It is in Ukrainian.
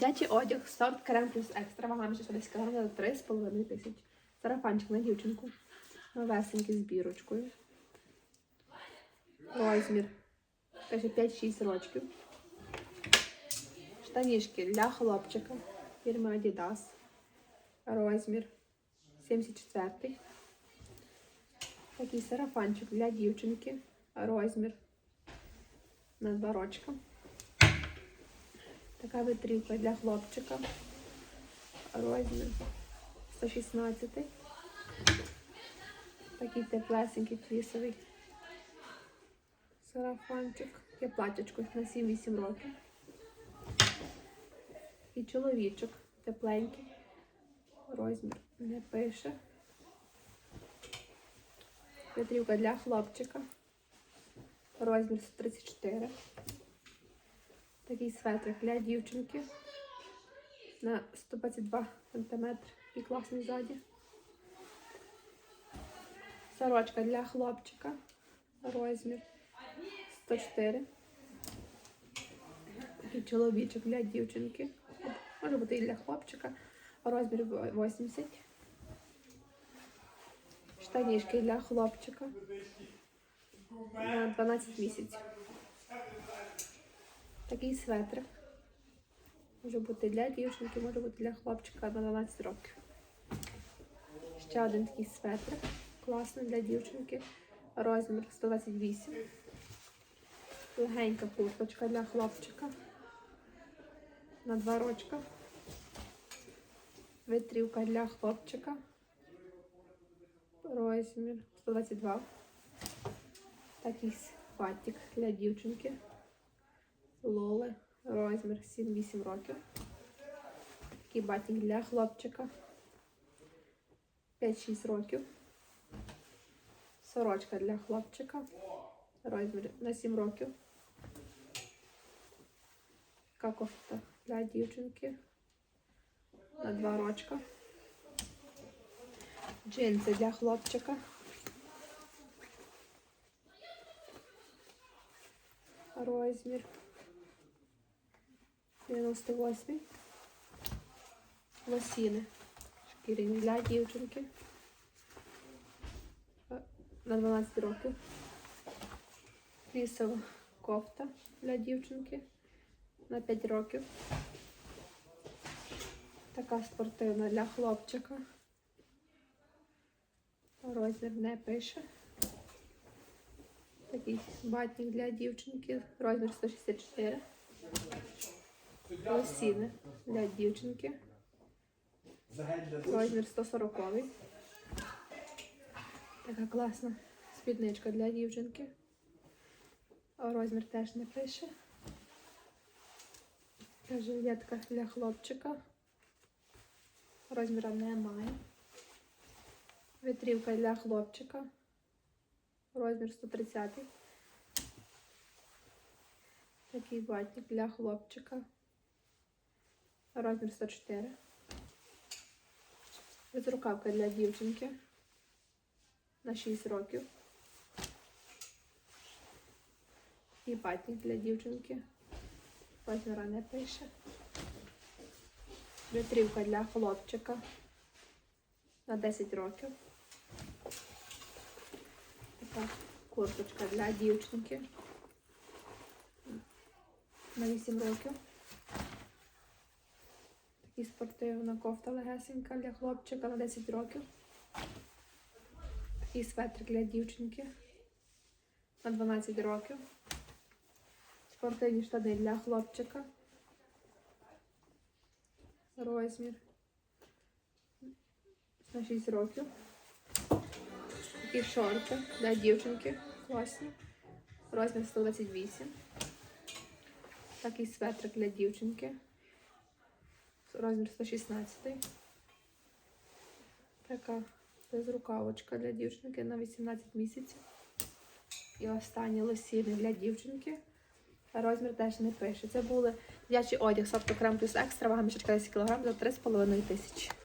Дитячий одяг, сорт крем плюс екстра, вага між 10 кг за 3,5 тисяч. Сарафанчик на дівчинку. Новесенький з бірочкою. Розмір. Каже 5-6 рочків. Штанішки для хлопчика. Фірми Adidas. Розмір 74. Такий сарафанчик для дівчинки. Розмір на два рочка. Така витрівка для хлопчика. Розмір 116. Такий теплесенький флісовий сарафанчик. Таке платячко на 7-8 років. І чоловічок тепленький. Розмір не пише. Витрівка для хлопчика. Розмір 134. Такий светрик для дівчинки на 122 см і класний ззаді. Сорочка для хлопчика. Розмір 104. Такий чоловічок для дівчинки. Може бути і для хлопчика. Розмір 80. Штанішки для хлопчика. На 12 місяців. Такий светрик. Може бути для дівчинки, може бути для хлопчика на 12 років. Ще один такий светрик. Класний для дівчинки. Розмір 128. Легенька курточка для хлопчика. На два рочка. Витрівка для хлопчика. Розмір 122. Такий фатик для дівчинки. Лоли. Розмір 7-8 років. Такий батік для хлопчика. 5-6 років. Сорочка для хлопчика. Розмір на 7 років. Така кофта для дівчинки. На 2 рочка. Джинси для хлопчика. Розмір 98. Лосіни. Шкіряні для дівчинки. Е, На 12 років. Лісова кофта для дівчинки. На 5 років. Така спортивна для хлопчика. Розмір не пише. Такий батник для дівчинки. Розмір 164. Лосіни для дівчинки. Розмір 140. Така класна спідничка для дівчинки. Розмір теж не пише. Така жилетка для хлопчика. Розміра немає. Витрівка для хлопчика. Розмір 130. Такий батник для хлопчика. Розмір 104. Безрукавка для дівчинки. На 6 років. І батник для дівчинки. Розміра не пише. Витрівка для хлопчика. На 10 років. Така курточка для дівчинки. На 8 років. Такий спортивна кофта легесенька для хлопчика на 10 років. Такий светрик для дівчинки на 12 років. Спортивні штани для хлопчика. Розмір на 6 років. Такі шорти для дівчинки. Класні. Розмір 128. Такий светрик для дівчинки. Розмір 116. Така безрукавочка для дівчинки на 18 місяців. І останні лосіни для дівчинки. Розмір теж не пише. Це були дитячий одяг, сапто крем плюс екстра, вага мішечка 10 кг за 3,5 тисячі.